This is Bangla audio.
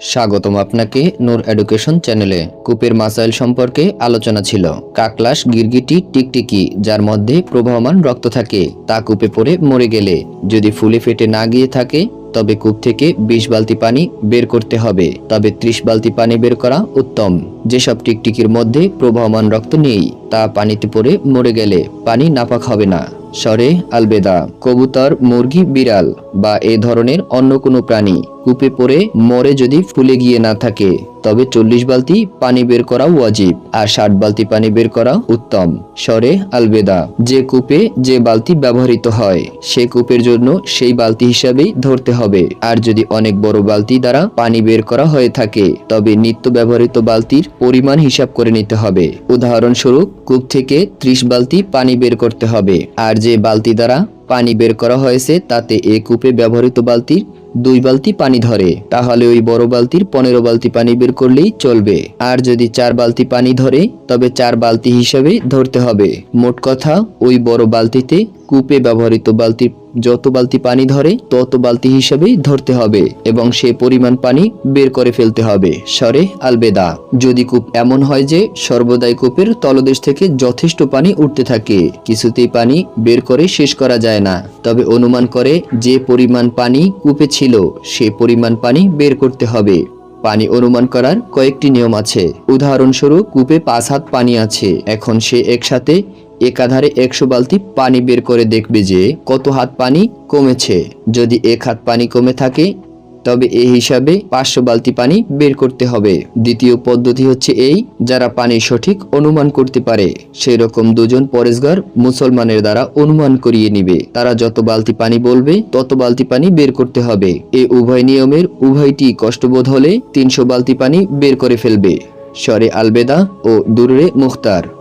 স্বাগতম আপনাকে নূর এডুকেশন চ্যানেলে। কূপের মাসাইল সম্পর্কে আলোচনা ছিল। কাকলাস, গিরগিটি, টিকটিকি, যার মধ্যে প্রবাহমান রক্ত থাকে, তা কূপে পড়ে মরে গেলে। যদি ফুলে ফেটে না গিয়ে থাকে, তবে কূপ থেকে বিশ বালতি পানি বের করতে হবে। তবে ত্রিশ বালতি পানি বের করা উত্তম। যেসব টিকটিকির মধ্যে প্রবাহমান রক্ত নেই, তা পানিতে পড়ে মরে গেলে পানি নাপাক হবে না। স্বরে আলবেদা, কবুতর, মুরগি, বিড়াল বা এ ধরনের অন্য কোনো প্রাণী কূপে পড়ে মরে যদি ফুলে গিয়ে না থাকে, তবে চল্লিশ বালতি পানি বের করা ওয়াজিব আর ষাট বালতি পানি বের করা উত্তম। স্বরে আলবেদা, যে কূপে যে বালতি ব্যবহৃত হয়, সে কূপের জন্য সেই বালতি হিসাবেই ধরতে হবে। আর যদি অনেক বড় বালতি দ্বারা পানি বের করা হয়ে থাকে, তবে নিত্য ব্যবহৃত বালতির পরিমাণ হিসাব করে নিতে হবে। উদাহরণস্বরূপ, কূপ থেকে ত্রিশ বালতি পানি বের করতে হবে। আর যে বালতি দ্বারা পানি বের করা হয়েছে, তাতে এ কূপে ব্যবহৃত বালতির দুই বালতি পানি ধরে, তাহলে ওই বড় বালতির পনেরো বালতি পানি বের করলেই চলবে। আর যদি চার বালতি পানি ধরে, তবে চার বালতি হিসেবে ধরতে হবে। মোট কথা, ওই বড় বালতিতে কূপে ব্যবহৃত বালতির যত বালতি পানি ধরে, তত বালতি হিসাবেই ধরতে হবে এবং সে পরিমাণ পানি বের করে ফেলতে হবে। সরে আলবেদা। যদি কূপ এমন হয় যে, সর্বদাই কূপের তলদেশ থেকে যথেষ্ট পানি উঠতে থাকে, কিছুতেই পানি বের করে শেষ করা যায় না। তবে অনুমান করে, যে পরিমাণ পানি কূপে ছিল, সে পরিমাণ পানি বের করতে হবে। পানি অনুমান করার কয়েকটি নিয়ম আছে। উদাহরণস্বরূপ, কূপে পাঁচ হাত পানি আছে। এখন সে একসাথে একাধারে একশো বালতি পানি বের করে দেখবে যে কত হাত পানি কমেছে। যদি এক হাত পানি কমে থাকে, তবে এই হিসাবে পাঁচশো বালতি পানি বের করতে হবে। দ্বিতীয় পদ্ধতি হচ্ছে এই, যারা পানি সঠিক অনুমান করতে পারে সেই রকম দুজন পরেশগার মুসলমানের দ্বারা অনুমান করিয়ে নিবে। তারা যত বালতি পানি বলবে, তত বালতি পানি বের করতে হবে। এই উভয় নিয়মের উভয়টি কষ্টবোধ হলে তিনশো বালতি পানি বের করে ফেলবে। স্বরে আলবেদা ও দুররে মুখতার।